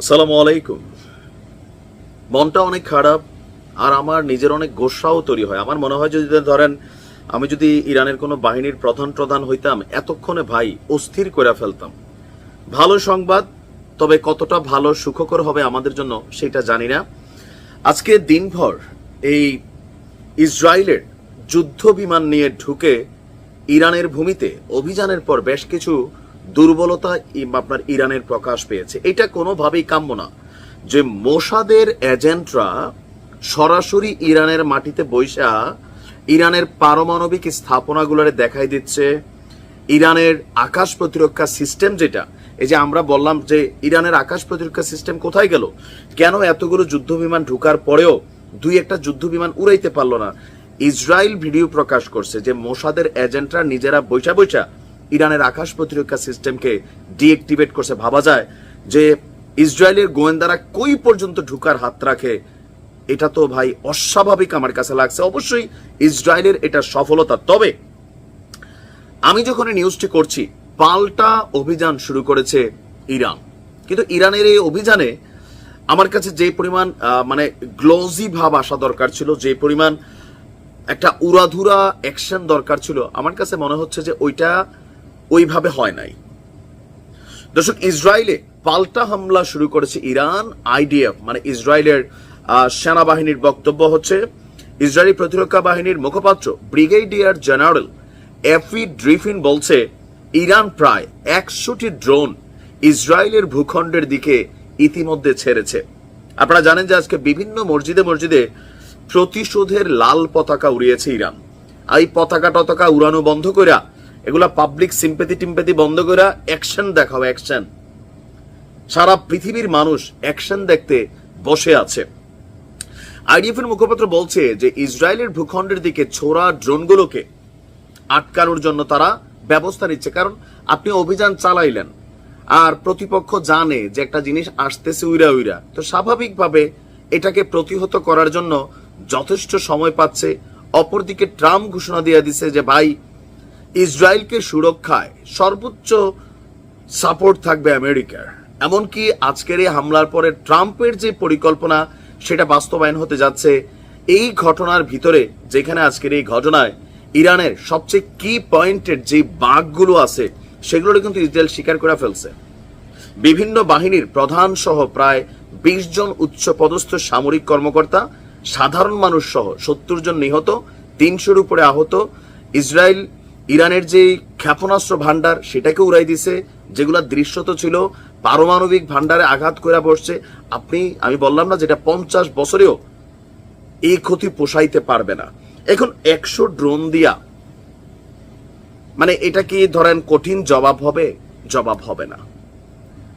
আসসালামু আলাইকুম। মনটা অনেক খারাপ আর আমার নিজের অনেক গোসাও তৈরি হয়। আমার মনে হয় যদি ধরেন আমি যদি ইরানের কোনো বাহিনীর প্রধান প্রধান হইতাম, এতক্ষণে ভাই অস্থির করে ফেলতাম। ভালো সংবাদ, তবে কতটা ভালো সুখকর হবে আমাদের জন্য সেটা জানি না। আজকে দিনভর এই ইসরায়েলের যুদ্ধ বিমান নিয়ে ঢুকে ইরানের ভূমিতে অভিযানের পর বেশ কিছু দুর্বলতা আপনার ইরানের প্রকাশ পেয়েছে। এটা কোনোভাবেই কাম্য না। যে মোসাদের এজেন্টরা সরাসরি ইরানের মাটিতে বৈশা ইরানের পারমাণবিক স্থাপনাগুলোরে দেখাই দিচ্ছে, ইরানের আকাশ প্রতিরক্ষা সিস্টেম যেটা, এই যে আমরা বললাম যে ইরানের আকাশ প্রতিরক্ষা সিস্টেম কোথায় গেল? কেন এতগুলো যুদ্ধ বিমান ঢুকার পরেও দুই একটা যুদ্ধ বিমান উড়াইতে পারল না? ইসরায়েল ভিডিও প্রকাশ করছে যে মোসাদের এজেন্টরা নিজেরা বৈশা বৈশা ইরানের আকাশ প্রতিরক্ষা সিস্টেমকে ডিএক্টিভেট করছে। ভাবা যায় যে ইসরায়েলের গোয়েন্দারা কই পর্যন্ত ঢুকার হাত রাখে, এটা তো ভাই অস্বাভাবিক আমার কাছে লাগছে। অবশ্যই ইসরায়েলের এটা সফলতা। তবে আমি যখন নিউজটি করছি, পাল্টা অভিযান শুরু করেছে ইরান। কিন্তু ইরানের এই অভিযানে আমার কাছে যে পরিমাণ মানে গ্লোজি ভাব আসা দরকার ছিল, যে পরিমাণ একটা উড়াধুরা অ্যাকশন দরকার ছিল, আমার কাছে মনে হচ্ছে যে ওইটা ওইভাবে হয় নাই। দর্শক, ইসরায়েলে পাল্টা হামলা শুরু করেছে ইরান, আইডিএফ মানে ইসরায়েলের সেনাবাহিনীর বক্তব্য হচ্ছে, ইসরায়েলি প্রতিরক্ষা বাহিনীর মুখপাত্র, ব্রিগেডিয়ার জেনারেল এফি ড্রিফিন বলছে, ইরান প্রায় একশোটি ড্রোন ইসরায়েলের ভূখণ্ডের দিকে ইতিমধ্যে ছেড়েছে। আপনারা জানেন যে আজকে বিভিন্ন মসজিদে মসজিদে প্রতিশোধের লাল পতাকা উড়িয়েছে ইরান। এই পতাকা টতাকা উড়ানো বন্ধ কইরা এগুলা পাবলিক সিম্পেথি টিম্পেথি বন্ধ কইরা অ্যাকশন দেখাও অ্যাকশন সারা পৃথিবীর মানুষ অ্যাকশন দেখতে বসে আছে। আইডিএফ এর মুখপাত্র বলছে যে, ইসরায়েলের ভূখণ্ডের দিকে ছোড়া ড্রোনগুলোকে আটকানোর জন্য তারা ব্যবস্থা নিচ্ছে। কারণ আপনি অভিযান চালাইলেন আর প্রতিপক্ষ জানে যে একটা জিনিস আসতেছে উইরা উইরা। তো স্বাভাবিকভাবে এটাকে প্রতিহত করার জন্য যথেষ্ট সময় পাচ্ছে। অপরদিকে ট্রাম্প ঘোষণা দিয়ে দিছে যে, ভাই ইসরায়েলকে সুরক্ষায় সর্বোচ্চ সাপোর্ট থাকবে আমেরিকার। এমনকি আজকের এই হামলার পরে ট্রাম্পের যে পরিকল্পনা, সেটা বাস্তবায়ন হতে যাচ্ছে। এই ঘটনার ভিতরে, যেখানে আজকের এই ঘটনায় ইরানের সবচেয়ে কি পয়েন্টের যে বাঘগুলো আছে সেগুলো কিন্তু ইসরায়েল স্বীকার করে ফেলছে। বিভিন্ন বাহিনীর প্রধান সহ প্রায় বিশ জন উচ্চ পদস্থ সামরিক কর্মকর্তা, সাধারণ মানুষ সহ সত্তর জন নিহত, তিনশোর উপরে আহত। ইসরায়েল ইরানের যে ক্ষেপণাস্ত্র ভান্ডার সেটাকে উড়াই দিছে, যেগুলা দৃশ্যত ছিল, পারমাণবিক ভান্ডারে আঘাত করে বসছে। আপনি, আমি বললাম না যেটা পঞ্চাশ বছরেও এই ক্ষতি পোষাইতে পারবে না। এখন একশো ড্রোন দিয়া মানে এটা কি ধরেন কঠিন জবাব হবে? জবাব হবে না।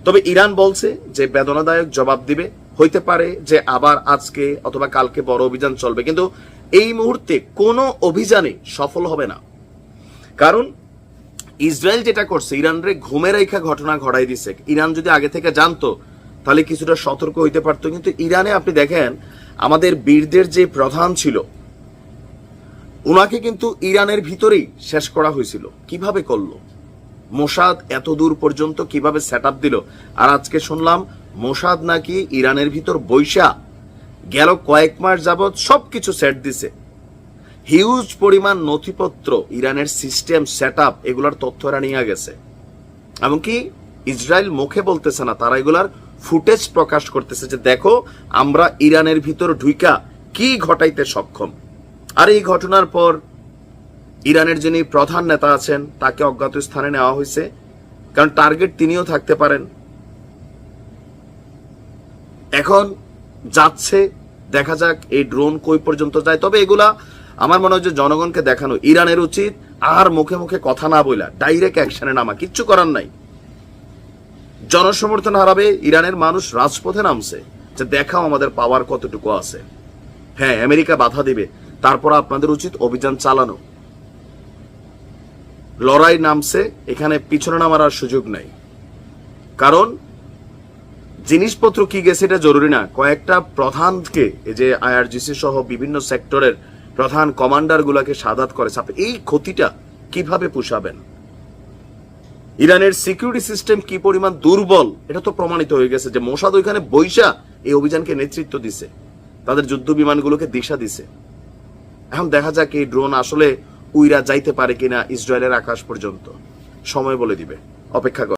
তবে ইরান বলছে যে বেদনাদায়ক জবাব দিবে। হইতে পারে যে আবার আজকে অথবা কালকে বড় অভিযান চলবে, কিন্তু এই মুহূর্তে কোনো অভিযানে সফল হবে না। কারণ ইসরায়েল যেটা করছে, ইরানরে ঘুমে রেখা ঘটনা ঘটাই দিছে। ইরান যদি আগে থেকে জানতো, তাহলে কিছুটা সতর্ক হইতে পারতো। কিন্তু ইরানে আপনি দেখেন, আমাদের বীরদের যে প্রধান ছিল, উনাকে কিন্তু ইরানের ভিতরেই শেষ করা হয়েছিল। কীভাবে করল? মোসাদ এত দূর পর্যন্ত কীভাবে সেট দিল? আর আজকে শুনলাম, মোসাদ নাকি ইরানের ভিতর বৈশা গেল কয়েক মাস যাবৎ সবকিছু সেট দিছে। হিউজ পরিমাণ নথিপত্র ইরানের সিস্টেম সেট আপ এগুলার তথ্য এরা নিয়ে গেছে। এমনকি ইসরায়েল মুখে বলতেছে না, তারা এগুলার ফুটেজ প্রকাশ করতেছে যে দেখো, আমরা ইরানের ভিতর ঢুইকা কি ঘটাইতে সক্ষম। আর এই ঘটনার পর ইরানের যিনি প্রধান নেতা আছেন, তাকে অজ্ঞাত স্থানে নেওয়া হয়েছে, কারণ টার্গেট তিনিও থাকতে পারেন। এখন যাচ্ছে, দেখা যাক এই ড্রোন কই পর্যন্ত যায়। তবে এগুলা আমার মনে হয় যে জনগণকে দেখানো ইরানের উচিত, আর মুখে মুখে কথা না বইলা ডাইরেক্ট অ্যাকশনে নামা, কিচ্ছু করার নাই। জনসমর্থন হারাবে, ইরানের মানুষ রাজপথে নামছে, যে দেখাও আমাদের পাওয়ার কতটুকু আছে। হ্যাঁ আমেরিকা বাধা দিবে, তারপর আপনাদের উচিত অভিযান চালানো। লড়াই নামছে, এখানে পিছনে নামার আর সুযোগ নাই। কারণ, জিনিসপত্র কি গেছে এটা জরুরি না। কয়েকটা প্রধানকে, এই যে আইআরজিসি সহ বিভিন্ন সেক্টরের প্রধান কমান্ডার গুলাকে সাদাত আপনি এই ক্ষতিটা কীভাবে পুষাবেন? ইরানের সিকিউরিটি সিস্টেম কি পরিমাণ দুর্বল, এটা তো প্রমাণিত হয়ে গেছে যে মোসাদ ওইখানে বৈশা এই অভিযানকে নেতৃত্ব দিছে। তাদের যুদ্ধ বিমানগুলোকে দিশা দিছে। এখন দেখা যাক এই ড্রোন আসলে উইরা যাইতে পারে কিনা ইসরায়েলের আকাশ পর্যন্ত। সময় বলে দিবে। অপেক্ষা কর।